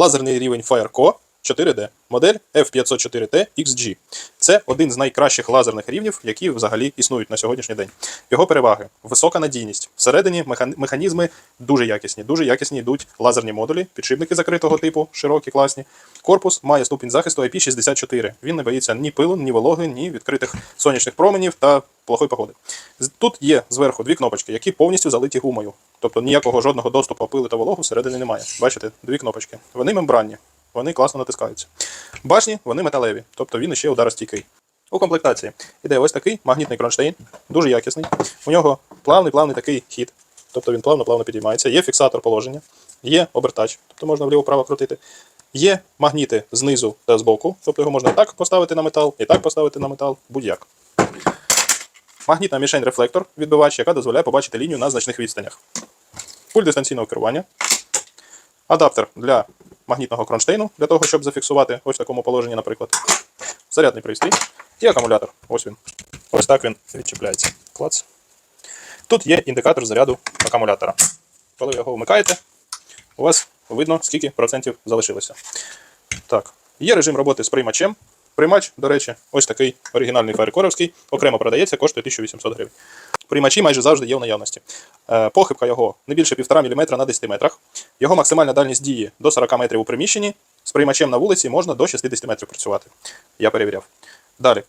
Лазерний рівень FireCo 4D, модель F504T XG. Це один з найкращих лазерних рівнів, які взагалі існують на сьогоднішній день. Його переваги: висока надійність. Всередині механізми дуже якісні. Дуже якісні йдуть лазерні модулі, підшипники закритого типу, широкі, класні. Корпус має ступінь захисту IP64. Він не боїться ні пилу, ні вологи, ні відкритих сонячних променів та плохої погоди. Тут є зверху дві кнопочки, які повністю залиті гумою. Тобто ніякого жодного доступу пили та вологу всередині немає. Бачите, дві кнопочки. Вони мембранні, вони класно натискаються. Башні вони металеві, тобто він ще ударостійкий. У комплектації іде ось такий магнітний кронштейн, дуже якісний. У нього плавний плавний такий хід, тобто він плавно-плавно підіймається. Є фіксатор положення, є обертач, тобто можна вліво-право крутити. Є магніти знизу та збоку, тобто його можна і так поставити на метал, і так поставити на метал, будь-як. Магнітна мішень рефлектор відбивач, яка дозволяє побачити лінію на значних відстанях. Пульт дистанційного керування. Адаптер для магнітного кронштейну, для того, щоб зафіксувати ось в такому положенні, наприклад. Зарядний пристрій і акумулятор. Ось він. Ось так він відчіпляється. Клац. Тут є індикатор заряду акумулятора. Коли ви його вмикаєте, у вас видно, скільки процентів залишилося. Так, є режим роботи з приймачем. Приймач, до речі, ось такий оригінальний фаєркоровський, окремо продається, коштує 1800 гривень. Приймачі майже завжди є в наявності. Е, Похибка його не більше 1,5 мм на 10 метрах. Його максимальна дальність дії до 40 метрів у приміщенні. З приймачем на вулиці можна до 60 метрів працювати. Я перевіряв. Далі.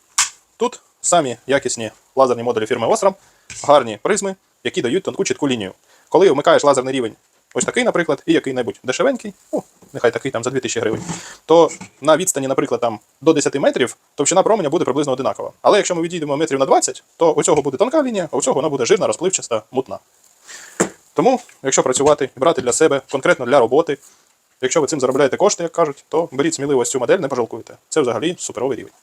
Тут самі якісні лазерні модулі фірми Osram, гарні призми, які дають тонку чітку лінію. Коли вмикаєш лазерний рівень, ось такий, наприклад, і який-небудь дешевенький, ну, нехай такий там за 2000 гривень, то на відстані, наприклад, там до 10 метрів товщина променя буде приблизно одинакова. Але якщо ми відійдемо метрів на 20, то у цього буде тонка лінія, а у цього вона буде жирна, розпливчаста, мутна. Тому, якщо працювати і брати для себе конкретно для роботи, якщо ви цим заробляєте кошти, як кажуть, то беріть сміливо цю модель, не пожалкуйте. Це взагалі суперовий рівень.